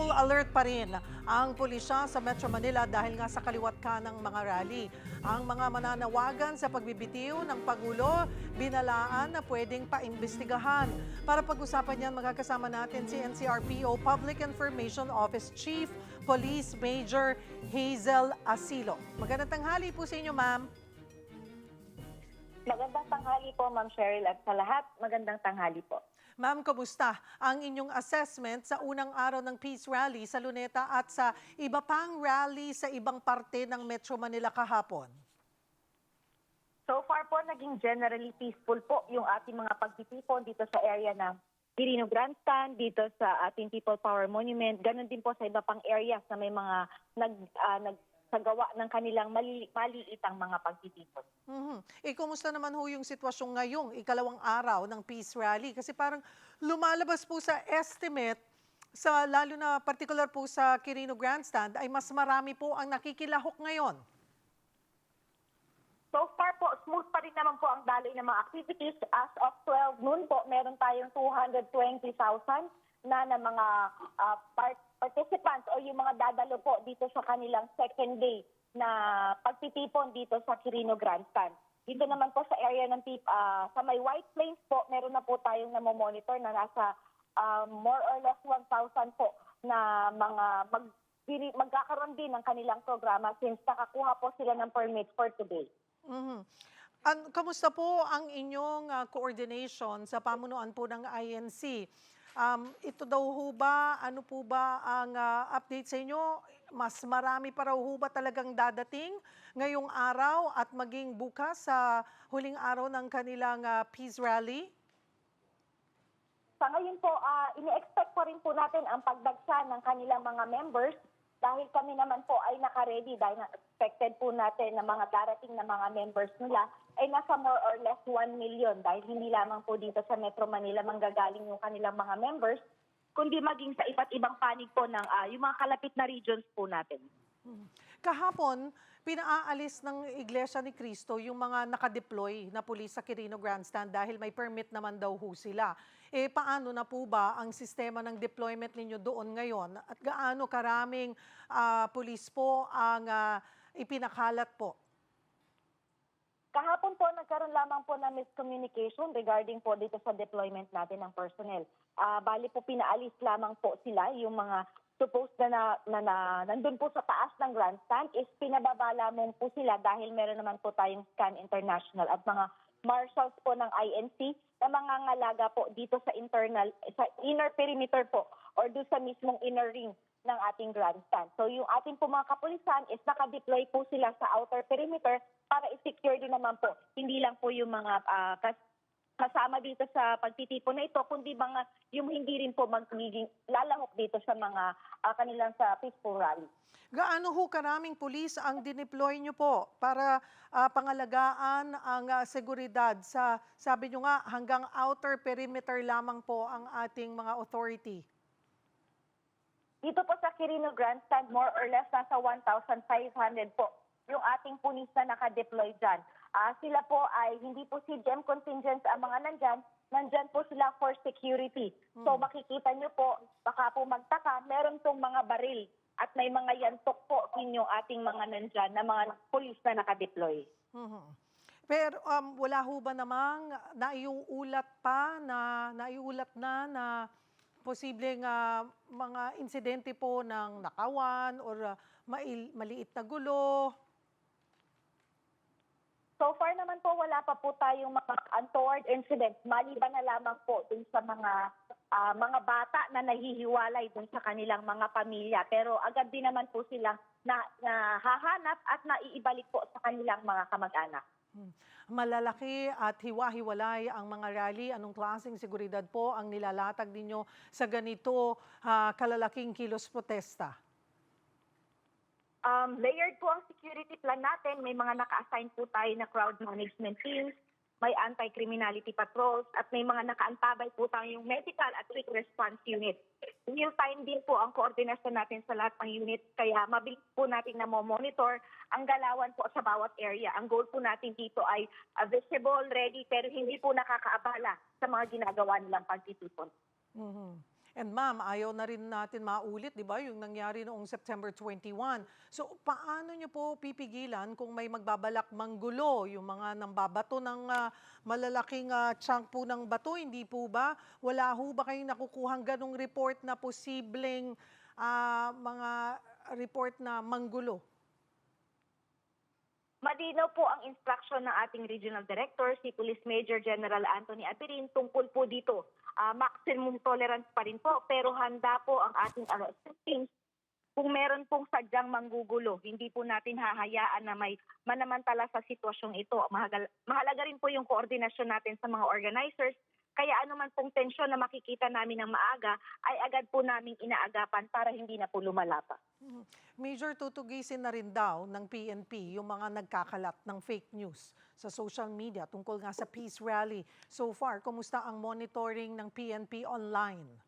Full alert pa rin ang pulisya sa Metro Manila dahil nga sa kaliwat ka ng mga rally. Ang mga mananawagan sa pagbibitiw ng Pangulo, binalaan na pwedeng paimbestigahan. Para pag-usapan yan, magkakasama natin si NCRPO Public Information Office Chief Police Major Hazel Asilo. Magandang tanghali po sa inyo, ma'am. Magandang tanghali po, Ma'am Cheryl, at sa lahat, magandang tanghali po. Ma'am, kumusta ang inyong assessment sa unang araw ng Peace Rally sa Luneta at sa iba pang rally sa ibang parte ng Metro Manila kahapon? So far po, naging generally peaceful po yung ating mga pagtitipon dito sa area ng Quirino Grandstand, dito sa ating People Power Monument. Ganon din po sa iba pang areas na may mga nag, ah, nagsagawa ng kanilang mali, maliitang mga pagtitipon. Mhm. Eh, kumusta naman ho yung sitwasyon ngayong ikalawang araw ng Peace Rally? Kasi parang lumalabas po sa estimate, sa, lalo na particular po sa Quirino Grandstand, ay mas marami po ang nakikilahok ngayon. So far po, smooth pa rin naman po ang daloy ng mga activities. As of 12 noon po, meron tayong 220,000 na na mga ah, part- participants o yung mga dadalo po dito sa kanilang second day na pagtitipon dito sa Quirino Grandstand. Dito naman po sa area ng tip, ah, sa may White Plains po, meron na po tayong namomonitor na nasa ah, more or less 1,000 po na mga mag magkakaroon din ng kanilang programa since nakakuha po sila ng permit for today. Mhm. An, kamusta po ang inyong ah, coordination sa pamunuan po ng INC? Um, ito daw ho ba, ano po ba ang ah, update sa inyo? Mas marami pa raw ho ba talagang dadating ngayong araw at maging bukas sa huling araw ng kanilang ah, peace rally? Sa ngayon po, ah, ini-expect pa rin po natin ang pagdagsa ng kanilang mga members dahil kami naman po ay naka-ready dahil na- expected po natin na mga darating na mga members nila ay nasa more or less 1 million dahil hindi lamang po dito sa Metro Manila manggagaling yung kanilang mga members kundi maging sa iba't ibang panig po ng ah, yung mga kalapit na regions po natin. Kahapon, pinaalis ng Iglesia ni Cristo yung mga nakadeploy na pulis sa Quirino Grandstand dahil may permit naman daw ho sila. Eh paano na po ba ang sistema ng deployment ninyo doon ngayon? At gaano karaming ah, pulis po ang ah, ipinakalat po? Kahapon po, nagkaroon lamang po ng miscommunication regarding po dito sa deployment natin ng personnel. Ah, bali po, pinaalis lamang po sila, yung mga supposed na, na, na, na nandun po sa taas ng grandstand is pinababa lamang po sila dahil meron naman po tayong Scan International at mga marshals po ng INC na mga ngalaga po dito sa internal, sa inner perimeter po or doon sa mismong inner ring ng ating grandstand. So yung ating po mga kapulisan is nakadeploy po sila sa outer perimeter para i-secure din naman po. Hindi lang po yung mga kas- kasama dito sa pagtitipon na ito, kundi mga yung hindi rin po magiging lalahok dito sa mga ah, kanilang sa peaceful rally. Gaano ho karaming pulis ang dineploy nyo po para ah, pangalagaan ang ah, seguridad sa, sabi nyo nga, hanggang outer perimeter lamang po ang ating mga authority? Dito po sa Quirino Grandstand, more or less nasa 1,500 po yung ating pulis na nakadeploy dyan. Ah, sila po ay hindi po si GEM contingents ang mga nandyan, nandyan po sila for security. So makikita nyo po, baka po magtaka, meron tong mga baril at may mga yantok po inyong ating mga nandyan na mga pulis na nakadeploy. Mhm. Pero um, wala ho ba namang naiuulat pa na naiulat na na posibleng ah, mga insidente po ng nakawan or ah, mail- maliit na gulo? So far naman po, wala pa po tayong mga untoward incidents. Maliban na lamang po dun sa mga ah, mga bata na nahihiwalay dun sa kanilang mga pamilya. Pero agad din naman po silang na, nahahanap at naiibalik po sa kanilang mga kamag-anak. Hmm. Malalaki at hiwa-hiwalay ang mga rally. Anong klaseng seguridad po ang nilalatag ninyo sa ganito ah, kalalaking kilos protesta? Um, layered po ang security plan natin. May mga naka-assign po tayo na crowd management teams, may anti-criminality patrols, at may mga nakaantabay po tayong medical at quick response unit. Real time din po ang koordinasyon natin sa lahat ng unit, kaya mabilis po natin na monitor ang galawan po sa bawat area. Ang goal po natin dito ay uh, visible, ready, pero hindi po nakakaabala sa mga ginagawa nilang pagtitipon. Mhm. And ma'am, ayaw na rin natin maulit, di ba, yung nangyari noong September 21. So, paano niyo po pipigilan kung may magbabalak manggulo, yung mga nambabato ng ah, malalaking ah, chunk po ng bato, hindi po ba? Wala ho ba kayong nakukuhang ganong report na posibleng ah, mga report na manggulo? Malinaw po ang instruction ng ating regional director, si Police Major General Anthony Apirin, tungkol po dito. Ah, maximum tolerance pa rin po, pero handa po ang ating arresting teams kung meron pong sadyang manggugulo. Hindi po natin hahayaan na may manamantala sa sitwasyong ito. Mahalaga, mahalaga rin po yung koordinasyon natin sa mga organizers. Kaya anuman pong tensyon na makikita namin ng maaga, ay agad po namin inaagapan para hindi na po lumalapa. Mhm. Major, tutugisin na rin daw ng PNP yung mga nagkakalat ng fake news sa social media tungkol nga sa peace rally. So far, kumusta ang monitoring ng PNP online?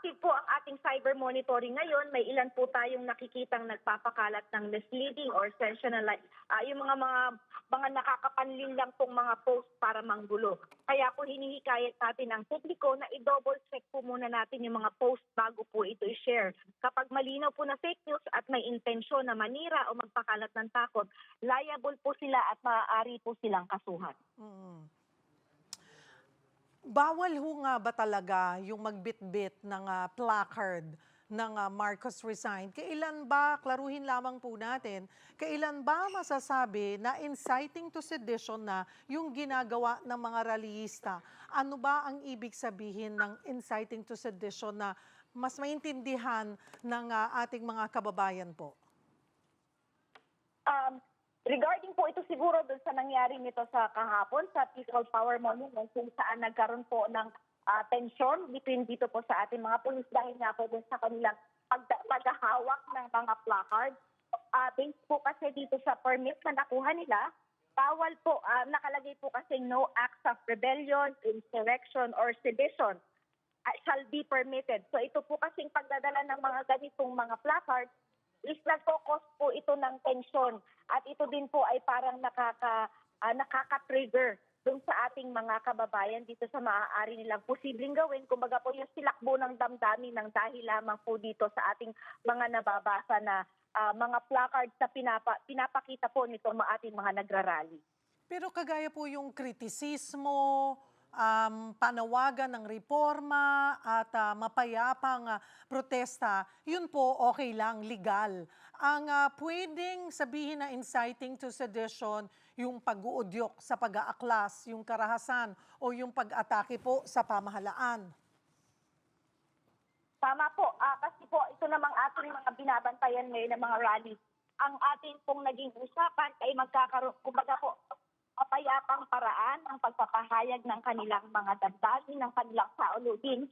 Active po ang ating cyber monitoring ngayon. May ilan po tayong nakikitang nagpapakalat ng misleading or sensationalized, ah, yung mga mga mga nakakapanlin lang pong mga post para manggulo. Kaya po hinihikayat natin ang publiko na i-double check po muna natin yung mga post bago po ito i-share. Kapag malinaw po na fake news at may intensyon na manira o magpakalat ng takot, liable po sila at maaari po silang kasuhan. Mm. Bawal ho nga ba talaga yung magbitbit ng ah, placard ng ah, Marcos Resign? Kailan ba, klaruhin lamang po natin, kailan ba masasabi na inciting to sedition na yung ginagawa ng mga rallyista? Ano ba ang ibig sabihin ng inciting to sedition na mas maintindihan ng ah, ating mga kababayan po? Um, regarding po ito siguro doon sa nangyari nito sa kahapon sa People Power Monument kung saan nagkaroon po ng ah, tensyon between dito po sa ating mga pulis dahil nga po doon sa kanilang pagda- paghahawak ng mga placard. Ah, based po kasi dito sa permit na nakuha nila, bawal po, ah, nakalagay po kasi no acts of rebellion, insurrection, or sedition shall be permitted. So ito po kasing pagdadala ng mga ganitong mga placards is nagkakos po ito ng tensyon at ito din po ay parang nakaka ah, nakaka-trigger dun sa ating mga kababayan dito sa maaari nilang posibleng gawin. Kumbaga po yung silakbo ng damdamin ng dahil lamang po dito sa ating mga nababasa na ah, mga placards na pinapa, pinapakita po nitong mga ating mga nagrarally. Pero kagaya po yung kritisismo, um, panawagan ng reforma at ah, mapayapang ah, protesta, yun po okay lang, legal. Ang ah, pwedeng sabihin na inciting to sedition, yung pag-uudyok sa pag-aaklas, yung karahasan o yung pag-atake po sa pamahalaan. Tama po. Ah, kasi po, ito namang ating mga binabantayan ngayon ng mga rally. Ang ating pong naging usapan ay magkakaroon, kumbaga po, mapayapang paraan ang pagpapahayag ng kanilang mga damdamin, ng kanilang saulugin.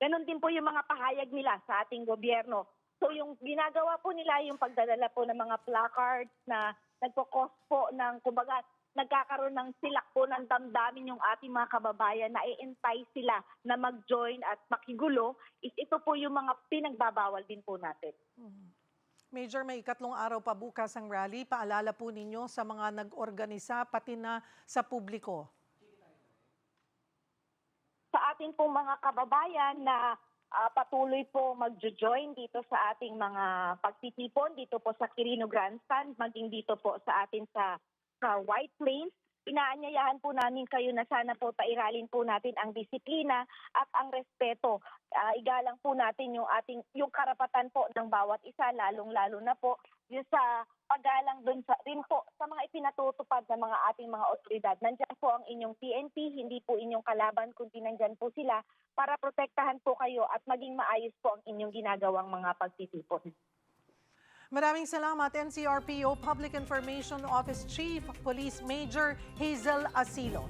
Ganon din po yung mga pahayag nila sa ating gobyerno. So yung ginagawa po nila, yung pagdadala po ng mga placards na nagpo-cause po ng, kumbaga, nagkakaroon ng silak po ng damdamin yung ating mga kababayan na i-entice sila na mag-join at makigulo, is ito po yung mga pinagbabawal din po natin. Major, may ikatlong araw pa bukas ang rally. Paalala po ninyo sa mga nag-organisa, pati na sa publiko. Sa ating pong mga kababayan na ah, patuloy po magjo-join dito sa ating mga pagtitipon, dito po sa Quirino Grandstand, maging dito po sa atin sa, sa White Plains, inaanyayahan po namin kayo na sana po pairalin po natin ang disiplina at ang respeto. Ah, igalang po natin yung ating yung karapatan po ng bawat isa lalong-lalo na po yung sa paggalang doon sa rin po sa mga ipinatutupad ng mga ating mga otoridad. Nandiyan po ang inyong PNP, hindi po inyong kalaban kundi nandyan po sila para protektahan po kayo at maging maayos po ang inyong ginagawang mga pagtitipon. Maraming salamat NCRPO Public Information Office Chief Police Major Hazel Asilo.